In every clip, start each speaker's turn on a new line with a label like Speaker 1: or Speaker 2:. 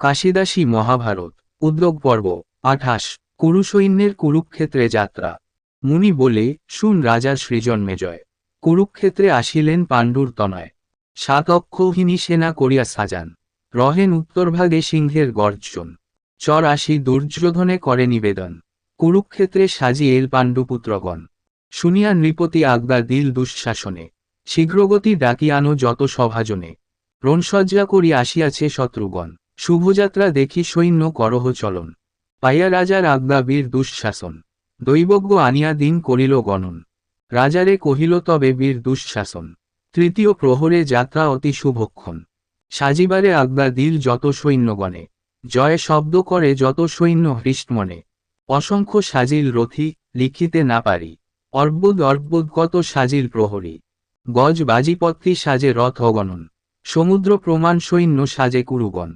Speaker 1: কাশিদাসী মহাভারত, উদ্যোগ পর্ব, আঠাশ, কুরুসৈন্যের কুরুক্ষেত্রে যাত্রা। মুনি বলে, শুন রাজার সৃজন্মে জয়। কুরুক্ষেত্রে আসিলেন পাণ্ডুর তনয়। সাত সেনা করিয়া সাজান। রহেন উত্তরভাগে সিংহের গর্জন। চর আসি দুর্যোধনে করে নিবেদন। কুরুক্ষেত্রে সাজি এল পাণ্ডুপুত্রগণ। শুনিয়া নৃপতি আজ্ঞা দিল দুঃশাসনে। শীঘ্রগতি ডাকিয়ানো যত সভাজনে। রণসজ্জা করি আসিয়াছে শত্রুগণ। শুভযাত্রা দেখি সৈন্য করহ চলন। পাইয়া রাজার আজ্ঞা বীর দুঃশাসন। দৈবজ্ঞ আনিয়া দিন করিল গণন। রাজারে কহিল, তবে বীর দুঃশাসন, তৃতীয় প্রহরে যাত্রা অতি শুভক্ষণ। সাজিবারে আজ্ঞা দিল যত সৈন্যগণে, জয় শব্দ করে যত সৈন্য হৃষ্টমনে। অসংখ্য সাজিল রথি, লিখিতে না পারি। অর্বুদ অর্বুদ, কত সাজিল প্রহরী। গজ বাজিপত্তি সাজে রথ অগণন সমুদ্র প্রমাণ সৈন্য সাজে কুরুগণ।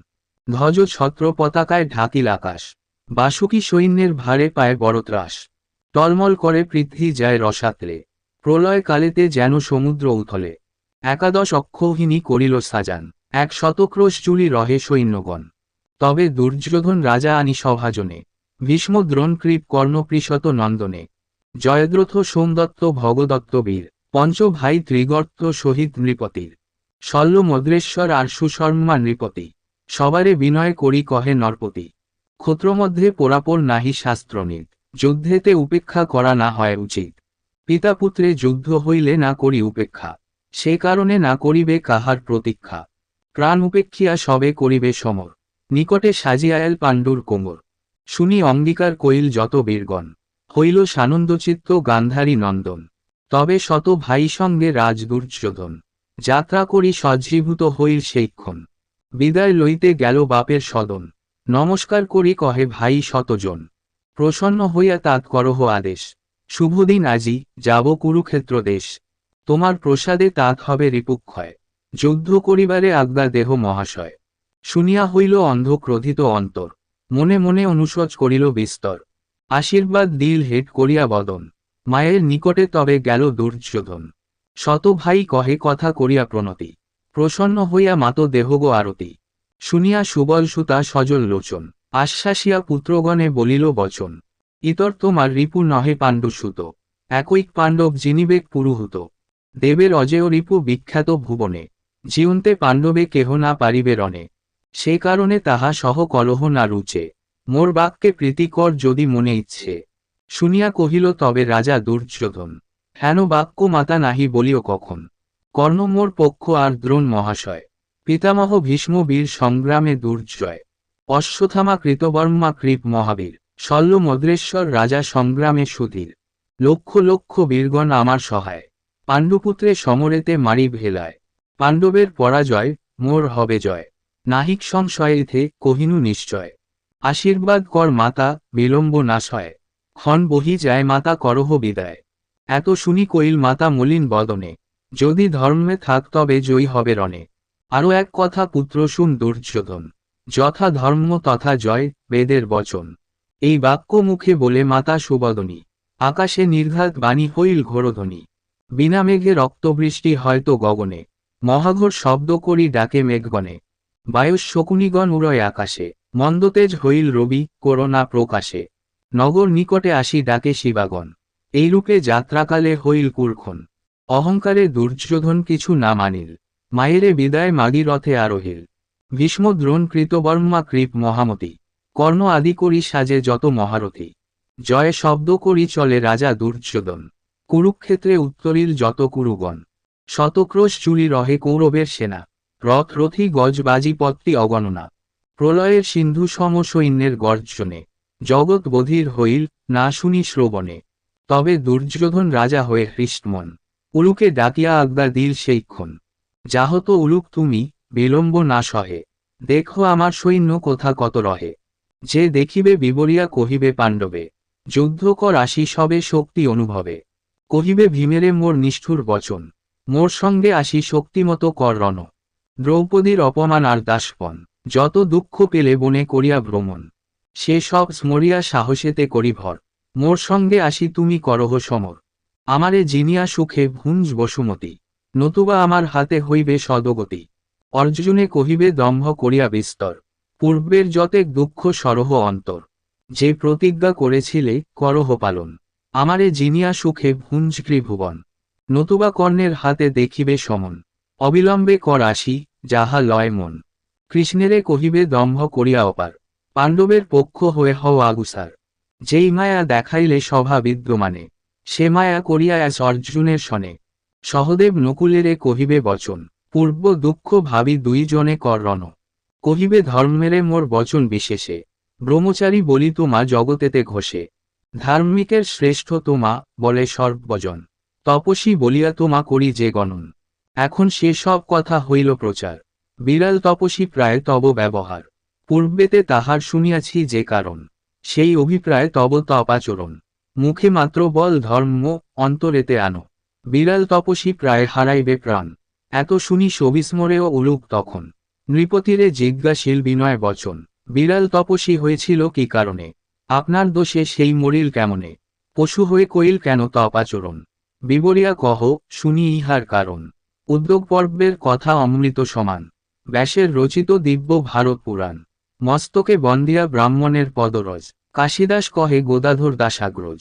Speaker 1: ধ্বজ ছত্র পতাকায় ঢাকিল আকাশ। বাসুকি সৈন্যের ভারে পায় বড় ত্রাস। টলমল করে পৃথ্বী যায় রসাতলে। প্রলয় কালেতে যেন সমুদ্র উথলে। একাদশ অক্ষৌহিনী করিল সাজান। এক শতক্রোশ জুড়ি রহে সৈন্যগণ। তবে দুর্যোধন রাজা আনি সভাজনে। ভীষ্ম দ্রোণকৃপ কর্ণপৃশত নন্দনে। জয়দ্রথ সোমদত্ত ভগদত্ত বীর। পঞ্চ ভাই ত্রিগর্ত শহীদ নৃপতির। শল্য মদ্রেশ্বর আর সুশর্মা নৃপতি। সবারে বিনয় করি কহে নরপতি। ক্ষত্রমধ্যে পোরাপর নাহি শাস্ত্রনীত যুদ্ধেতে উপেক্ষা করা না হয় উচিত। পিতা পুত্রে যুদ্ধ হইলে না করি উপেক্ষা। সে কারণে না করিবে কাহার প্রতীক্ষা। প্রাণ উপেক্ষিয়া সবে করিবে সমর। নিকটে সাজিয়া এল পাণ্ডুর কোমর। শুনি অঙ্গীকার কইল যত বীরগণ। হইল সানন্দচিত্ত গান্ধারী নন্দন। তবে শত ভাই সঙ্গে রাজ দুর্যোধন যাত্রা করি সজ্জীভূত হইল সেইক্ষণ। বিদায় লইতে গেল বাপের সদন। নমস্কার করি কহে ভাই শতজন। প্রসন্ন হইয়া তাৎ করহ আদেশ, শুভদিন আজি, যাব কুরুক্ষেত্র দেশ। তোমার প্রসাদে তাৎ হবে রিপুক্ষয়। যুদ্ধ করিবারে আজ্ঞা দেহ মহাশয় শুনিয়া হইল অন্ধ ক্রোধিত অন্তর। মনে মনে অনুশোচ করিল বিস্তর। আশীর্বাদ দিল হেট করিয়া বদন। মায়ের নিকটে তবে গেল দুর্যোধন। শত ভাই কহে কথা করিয়া প্রণতি। প্রসন্ন হইয়া মাত দেহগো আরতি। শুনিয়া সুবল সুতা সজল লোচন। আশ্বাসিয়া পুত্রগণে বলিল, বচন, ইতর তোমার রিপু নহে পাণ্ডুসুত। একৈক পাণ্ডব জিনিবেক পুরুহুত। দেবের অজেয় রিপু বিখ্যাত ভুবনে। জিউন্তে পাণ্ডবে কেহ না পারিবে রণে। সে কারণে তাহা সহ কলহ না রুচে। মোর বাক্যে প্রীতিকর যদি মনে ইচ্ছে। শুনিয়া কহিল, তবে রাজা দুর্যোধন, হেন বাক্য মাতা নাহি বলিও কখন? কর্ণ মোর পক্ষ আর দ্রোণ মহাশয়। পিতামহ ভীষ্ম বীর সংগ্রামে দুর্জয়। অশ্বথামা কৃতবর্মা কৃপ মহাবীর। শল্য মদ্রেশ্বর রাজা সংগ্রামে সুধীর। লক্ষ লক্ষ বীরগণ আমার সহায়। পাণ্ডুপুত্রে সমরেতে মারি ভেলায়। পাণ্ডবের পরাজয়, মোর হবে জয়। নাহিক সংশয়েথে কহিনু নিশ্চয়। আশীর্বাদ কর মাতা, বিলম্ব নাশয় ক্ষণ বহি যায় মাতা, করহ বিদায়। এত শুনি কইল মাতা মলিন বদনে। যদি ধর্মে থাক তবে জয়ী হবে রণে। আরও এক কথা, পুত্র শুন দুর্যোধন। যথা ধর্ম তথা জয়, বেদের বচন। এই বাক্য মুখে বলে মাতা সুবদনী, আকাশে নির্ঘাত বাণী হইল ঘোরধ্বনি। বিনা মেঘে রক্তবৃষ্টি হয়তো গগনে। মহাঘোর শব্দ করি ডাকে মেঘগণে। বায়ুষ শকুনিগণ উড়য় আকাশে। মন্দতেজ হইল রবি করোনা প্রকাশে। নগর নিকটে আসি ডাকে শিবাগণ। এইরূপে যাত্রাকালে হইল কুরখন। অহংকারে দুর্যোধন কিছু না মানিল। মায়েরে বিদায় মাগি রথে আরোহিল। ভীষ্ম দ্রোণ কৃতবর্মা কৃপ মহামতি। কর্ণ আদি করি সাজে যত মহারথী। জয় শব্দ করি চলে রাজা দুর্যোধন। কুরুক্ষেত্রে উত্তরিল যত কুরুগণ। শতক্রোশ চুরি রহে কৌরবের সেনা। রথ রথি গজবাজি পত্তি অগণনা। প্রলয়ের সিন্ধু সম সৈন্যের গর্জনে। জগৎ বধির হইল, না শুনি শ্রবণে। তবে দুর্যোধন রাজা হয়ে হৃষ্টমন। উলুকে ডাকিয়া আজ্ঞা দিল সেইক্ষণ। যাহত উলুক তুমি, বিলম্ব না সহে। দেখো আমার সৈন্য কোথা কত রহে। যে দেখিবে বিবরিয়া কহিবে পাণ্ডবে, যুদ্ধ কর আসি সবে শক্তি অনুভবে। কহিবে ভীমেরে মোর নিষ্ঠুর বচন, মোর সঙ্গে আসি শক্তিমতো কর রণ। দ্রৌপদীর অপমান আর দাসপন, যত দুঃখ পেলে বনে করিয়া ভ্রমণ। সে সব স্মরিয়া সাহসেতে করি ভর মোর সঙ্গে আসি তুমি করহ সমর। আমারে জিনিয়া সুখে ভুঞ্জ বসুমতি, নতুবা আমার হাতে হইবে সদগতি। অর্জুনে কহিবে, দম্ভ করিয়া বিস্তর। পূর্বের যতেক দুঃখ সরহ অন্তর, যে প্রতিজ্ঞা করেছিলে করহ পালন। আমারে জিনিয়া সুখে ভুঞ্জগ্রী ভুবন নতুবা কর্ণের হাতে দেখিবে সমন। অবিলম্বে কর আসি, যাহা লয় মন। কৃষ্ণেরে কহিবে, দম্ভ করিয়া অপার। পাণ্ডবের পক্ষ হয়ে হও আগুসার যেই মায়া দেখাইলে সভা বিদ্যমানে। সে মায়া করিয়া আস অর্জুনের সনে। সহদেব নকুলেরে কহিবে, বচন, পূর্ব দুঃখ ভাবি দুইজনে কর রণ। কহিবে, ধর্মেরে মোর বচন বিশেষে। ব্রহ্মচারী বলি তোমা জগতেতে ঘষে। ধার্মিকের শ্রেষ্ঠ তোমা বলে সর্বজন তপসী বলিয়া তোমা করি যে গণন। এখন সে সব কথা হইল প্রচার। বিড়াল তপসী প্রায় তব ব্যবহার। পূর্বেতে তাহার শুনিয়াছি যে কারণ। সেই অভিপ্রায় তব তপাচরণ মুখে মাত্র বল ধর্ম অন্তরেতে আনো। বিড়াল তপসী প্রায় হারাইবে প্রাণ। এত শুনি সবিস্মরেও উলুক তখন। নৃপতিরে জিজ্ঞাসীল বিনয় বচন, বিড়াল তপসী হয়েছিল কি কারণে? আপনার দোষে সেই মরিল কেমনে? পশু হয়ে কইল কেন তপাচরণ বিবরিয়া কহ, শুনি ইহার কারণ। উদ্যোগ পর্বের কথা অমৃত সমান। ব্যাসের রচিত দিব্য ভারত পুরাণ। মস্তকে বন্দিয়া ব্রাহ্মণের পদরজ। কাশিদাস কহে, গোদাধর দাসাগ্রজ